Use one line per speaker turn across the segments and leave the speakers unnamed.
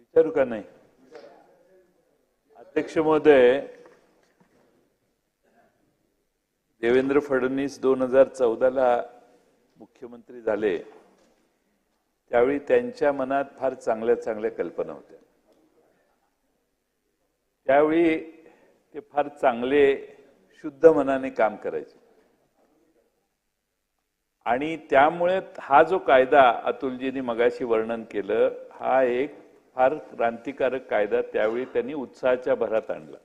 विचारू का नाही? अध्यक्ष महोदय देवेंद्र फडणवीस दोन हजार चौदाला मुख्यमंत्री झाले. त्यावेळी त्यांच्या मनात फार चांगल्या चांगल्या कल्पना होत्या. त्यावेळी ते फार चांगले शुद्ध मनाने काम करायचे. आणि त्यामुळे हा जो कायदा अतुलजींनी मगाशी वर्णन केलं हा एक फार क्रांतिकारक कायदा त्यावेळी त्यांनी उत्साहाच्या भरात आणला.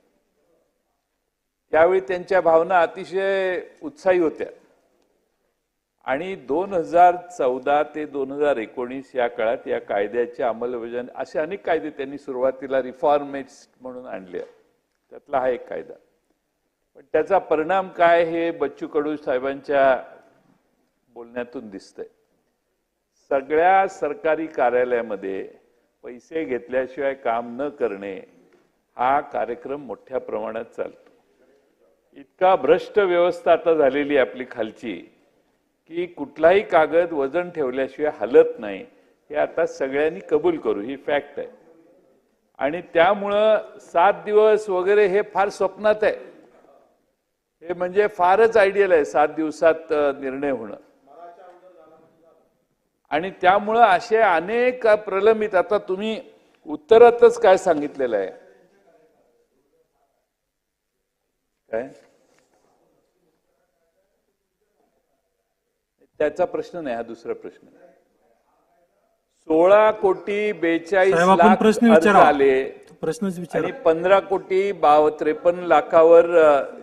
त्यावेळी त्यांच्या भावना अतिशय उत्साही होत्या. आणि दोन हजार चौदा ते दोन हजार एकोणीस या काळात या कायद्याची अंमलबजावणी असे अनेक कायदे त्यांनी सुरुवातीला रिफॉर्मेट्स म्हणून आणले. त्यातला हा एक कायदा. पण त्याचा परिणाम काय हे बच्चू कडू साहेबांच्या बोलण्यातून दिसतंय. सगळ्या सरकारी कार्यालयामध्ये पैसे घेतल्याशिवाय काम न करणे हा कार्यक्रम मोठ्या प्रमाणात चालतो. इतका भ्रष्ट व्यवस्था आता झालेली आहे आपली खालची की कुठलाही कागद वजन ठेवल्याशिवाय हलत नाही हे आता सगळ्यांनी कबूल करू ही फॅक्ट आहे. आणि त्यामुळं सात दिवस वगैरे हे फार स्वप्नात आहे. हे म्हणजे फारच आयडियल आहे सात दिवसात निर्णय होणं. आणि त्यामुळं असे अनेक प्रलंबित आता तुम्ही उत्तरातच काय सांगितलेलं आहे? काय? त्याचा प्रश्न नाही हा दुसरा प्रश्न. सोळा कोटी बेचाळीस लाख
प्रश्न
अर्ज. आले. आणि पंधरा कोटी बाव त्रेपन्न लाखावर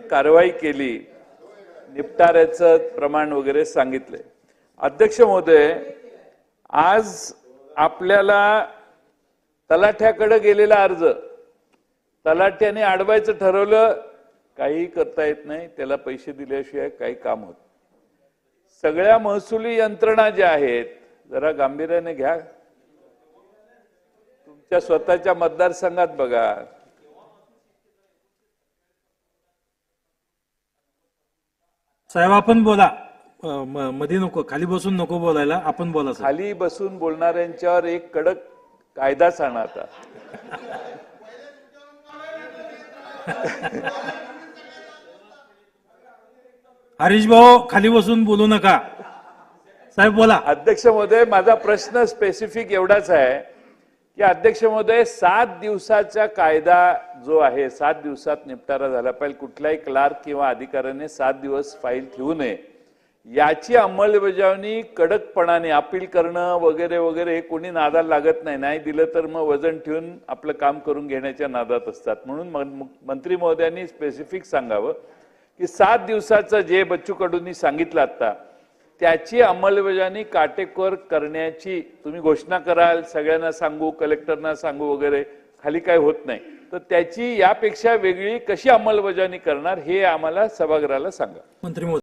कारवाई केली. निपटाऱ्याचं प्रमाण वगैरे सांगितलंय. अध्यक्ष महोदय आज आपल्याला तलाठ्याकडे गेलेला अर्ज तलाठ्याने अडवायचं ठरवलं काही करता येत नाही त्याला पैसे दिल्याशिवाय काही काम होत सगळ्या महसुली यंत्रणा ज्या आहेत जरा गांभीर्याने घ्या. तुमच्या स्वतःच्या मतदारसंघात बघा.
साहेब आपण बोला. म- मध्ये नको खाली बसून नको बोलायला आपण बोला साहेब.
खाली बसून बोलणाऱ्यांच्यावर एक कडक कायदाच आणा आता.
हरीश भाऊ खाली बसून बोलू नका. साहेब बोला.
अध्यक्ष महोदय माझा प्रश्न स्पेसिफिक एवढाच आहे की अध्यक्ष महोदय सात दिवसाचा कायदा जो आहे सात दिवसात निपटारा झाला पाहिजे. कुठल्याही क्लार्क किंवा अधिकाऱ्याने सात दिवस फाईल ठेवू नये. याची अंमलबजावणी कडकपणाने अपील करणं वगैरे वगैरे कोणी नादाला लागत नाही. नाही दिलं तर मग वजन ठेवून आपलं काम करून घेण्याच्या नादात असतात. म्हणून मंत्री महोदयांनी स्पेसिफिक सांगावं की सात दिवसाचं जे बच्चू कडूंनी सांगितलं आता त्याची अंमलबजावणी काटेकोर करण्याची तुम्ही घोषणा कराल सगळ्यांना सांगू कलेक्टरना सांगू वगैरे खाली काय होत नाही. तर त्याची यापेक्षा वेगळी कशी अंमलबजावणी करणार हे आम्हाला सभागृहाला सांगा.
मंत्री